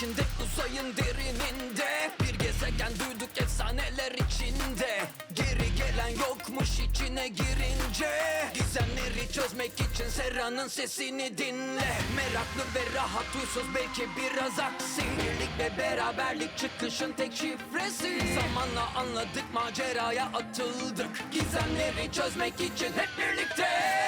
içinde uzayın derininde. Bir gezegen duyduk efsaneler içinde. Geri gelen yokmuş içine girince. Gizemleri çözmek için Serra'nın sesini dinle. Meraklı ve rahat huysuz belki biraz aksi. Birlik ve beraberlik çıkışın tek şifresi. Zamanla anladık maceraya atıldık. Gizemleri çözmek için hep birlikte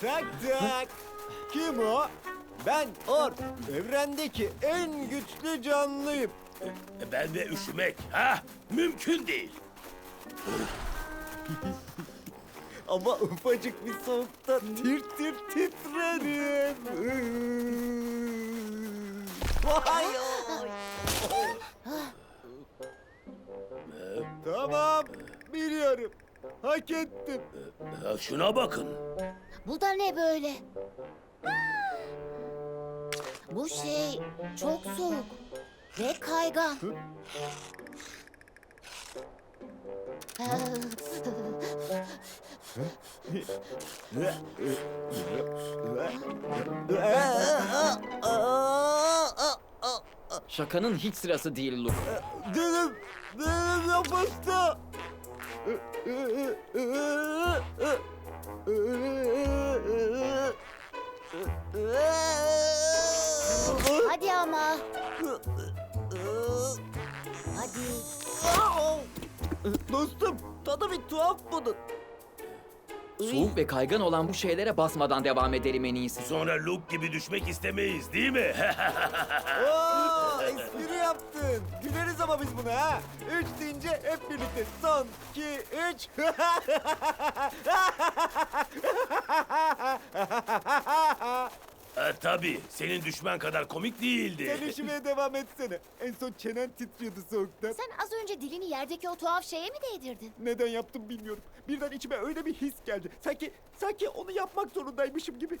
Tak tak. Kim o? Ben Or. Evrendeki en güçlü canlıyım. Ben de üşümek. Ha? Mümkün değil. Ama ufacık bir soğukta tir tir titrerim. Vay oy. tamam, biliyorum. Hak ettim. Ha, Şuna bakın. Bu da ne böyle? Bu şey çok soğuk ve kaygan. Şakanın hiç sırası değil Luke Dilim, dilim yapıştı. Hadi ama. Hadi. Dostum, tadı bir tuhaf bunun. Soğuk ve kaygan olan bu şeylere basmadan devam edelim en iyisi Sonra Luke gibi düşmek istemeyiz değil mi? ama biz buna ha. Üç deyince hep birlikte. Son, iki, üç. ha, tabii. Senin düşman kadar komik değildi. Sen üşümeye devam etsene. En son çenen titriyordu soğuktan. Sen az önce dilini yerdeki o tuhaf şeye mi değdirdin? Neden yaptım bilmiyorum. Birden içime öyle bir his geldi. Sanki, sanki onu yapmak zorundaymışım gibi.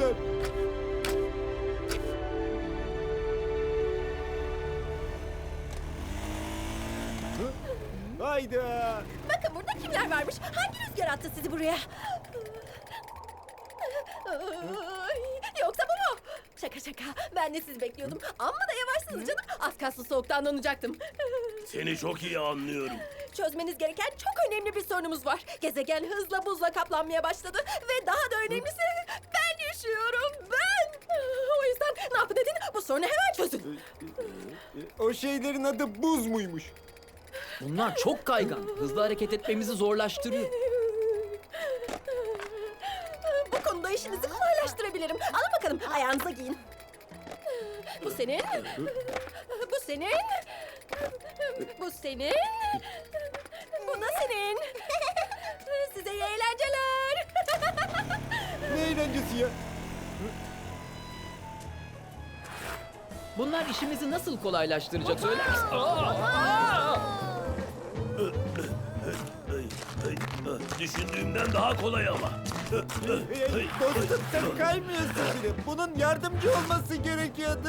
Hı? Hayda. Bakın burada kimler varmış? Hangi rüzgar attı sizi buraya? Ay, Yoksa bu mu? Şaka şaka. Ben de sizi bekliyordum. Amma da yavaşsınız canım. Az kalsın soğuktan donacaktım. Seni çok iyi anlıyorum. Çözmeniz gereken çok önemli bir sorunumuz var. Gezegen hızla buzla kaplanmaya başladı. Ve daha da önemlisi ben yaşıyorum. Ben. O yüzden ne yapın edin bu sorunu hemen çözün. O şeylerin adı buz muymuş? Bunlar çok kaygan Hızlı hareket etmemizi zorlaştırıyor Bu konuda işinizi kolaylaştırabilirim. Alın bakalım ayağınıza giyin. Bu senin. Bu senin. Bu senin. Bu da senin. Size iyi eğlenceler. Ne eğlencesi ya? Bunlar işimizi nasıl kolaylaştıracak söyler misin? Düşündüğümden daha kolay ama. Dostum sen kaymıyorsun bile. Bunun yardımcı olması gerekiyordu.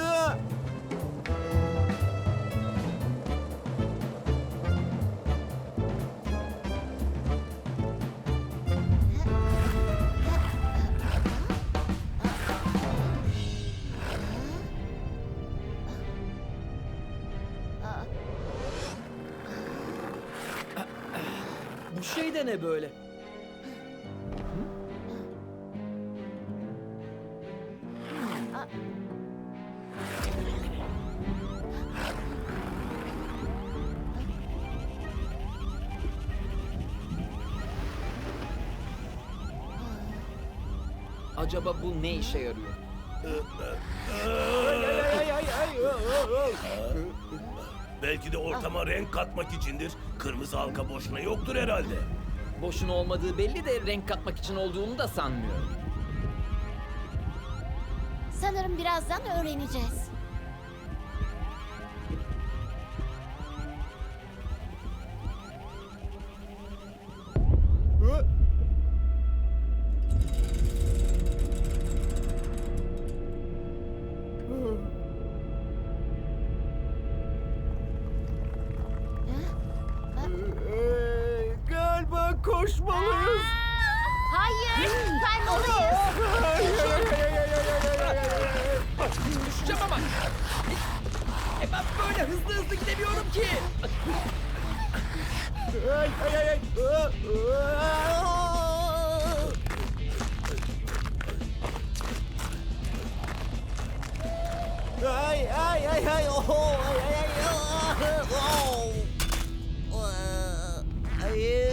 de ne böyle? Acaba bu ne işe yarıyor? Belki de ortama renk katmak içindir. Kırmızı halka boşuna yoktur herhalde. Boşuna olmadığı belli de renk katmak için olduğunu da sanmıyorum. Sanırım birazdan öğreneceğiz. koşmalıyız. Hayır, kaymalıyız. Düşeceğim ama. E ben böyle hızlı hızlı gidemiyorum ki. Ay ay ay ay. Ay ay ay ay. Oh, ay ay ay. Oh. Ay.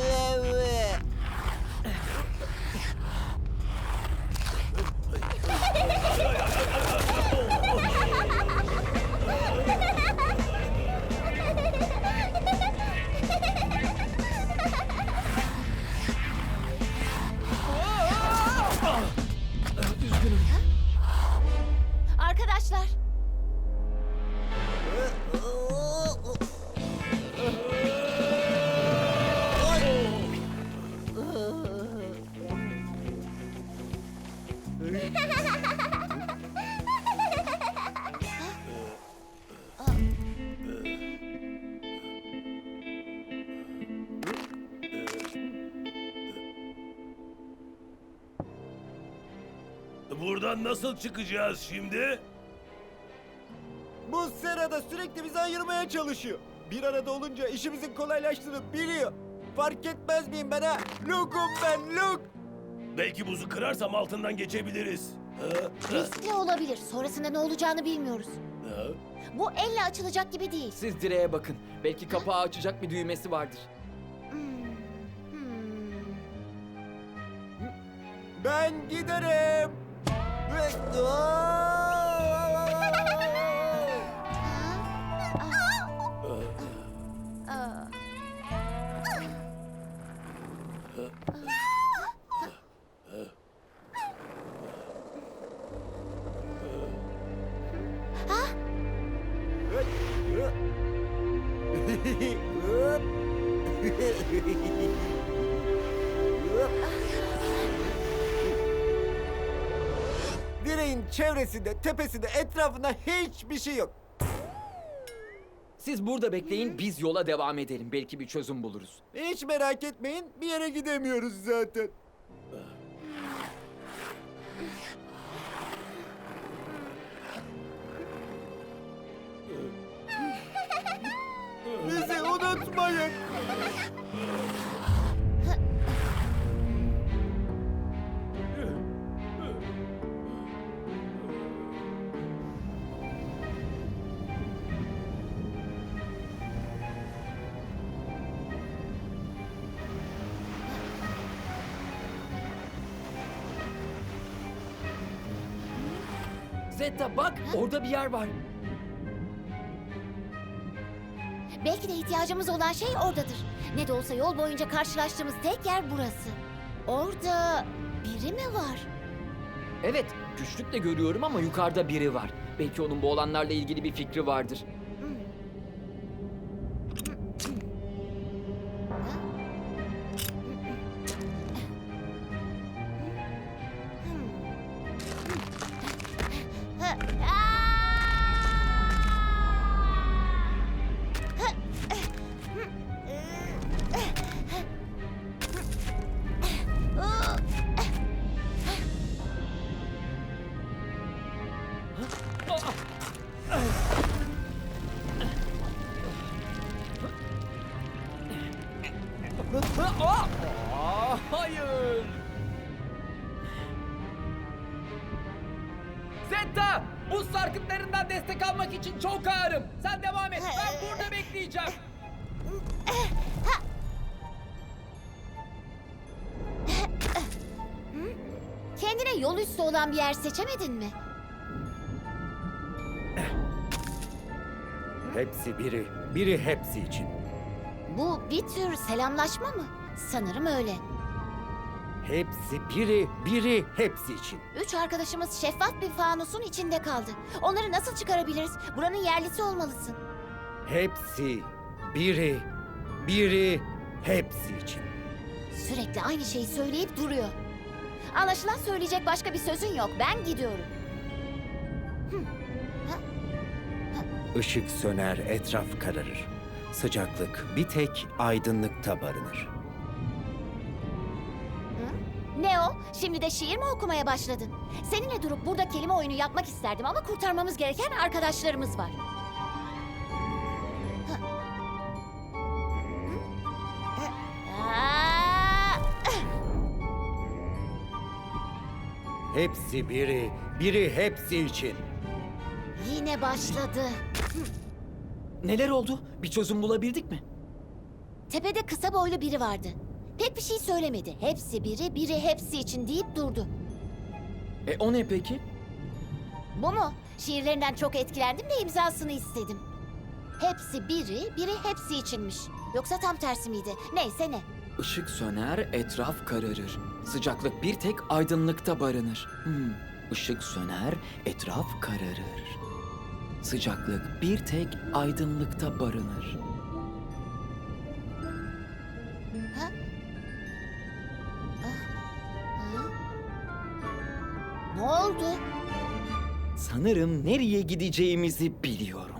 Arkadaşlar, Buradan nasıl çıkacağız şimdi? Bu serada sürekli bizi ayırmaya çalışıyor. Bir arada olunca işimizin kolaylaştığını biliyor. Fark etmez miyim ben ha? Luke'um ben Luke. Belki buzu kırarsam altından geçebiliriz. Riskli olabilir. Sonrasında ne olacağını bilmiyoruz. Ha? Bu elle açılacak gibi değil. Siz direğe bakın. Belki kapağı açacak bir düğmesi vardır. Hmm, hmm. Ben giderim. Ve- Aa. Direğin çevresinde, tepesinde, etrafında hiçbir şey yok. Siz burada bekleyin, biz yola devam edelim. Belki bir çözüm buluruz. Hiç merak etmeyin, bir yere gidemiyoruz zaten. Bizi unutmayın. Zeta bak, orada bir yer var. Belki de ihtiyacımız olan şey oradadır. Ne de olsa yol boyunca karşılaştığımız tek yer burası. Orada biri mi var? Evet, güçlükle görüyorum ama yukarıda biri var. Belki onun bu olanlarla ilgili bir fikri vardır. Ayun! Zeta! Bu sarkıtlarından destek almak için çok ağırım. Sen devam et. Ben burada bekleyeceğim. Kendi Kendine yol üstü olan bir yer seçemedin mi? Hepsi biri, biri hepsi için. Bu bir tür selamlaşma mı? Sanırım öyle. Hepsi biri, biri hepsi için. Üç arkadaşımız şeffaf bir fanusun içinde kaldı. Onları nasıl çıkarabiliriz? Buranın yerlisi olmalısın. Hepsi biri, biri hepsi için. Sürekli aynı şeyi söyleyip duruyor. Anlaşılan söyleyecek başka bir sözün yok. Ben gidiyorum. Işık söner, etraf kararır. Sıcaklık bir tek aydınlıkta barınır. Ne o? Şimdi de şiir mi okumaya başladın? Seninle durup burada kelime oyunu yapmak isterdim ama kurtarmamız gereken arkadaşlarımız var. Hı. Hı? Aa! Hepsi biri, biri hepsi için. Yine başladı. Neler oldu? Bir çözüm bulabildik mi? Tepede kısa boylu biri vardı. Pek bir şey söylemedi. Hepsi biri, biri hepsi için deyip durdu. E o ne peki? Bu mu? Şiirlerinden çok etkilendim de imzasını istedim. Hepsi biri, biri hepsi içinmiş. Yoksa tam tersi miydi? Neyse ne. Işık söner, etraf kararır. Sıcaklık bir tek aydınlıkta barınır. Hmm. Işık söner, etraf kararır. Sıcaklık bir tek aydınlıkta barınır. Ne oldu? Sanırım nereye gideceğimizi biliyorum.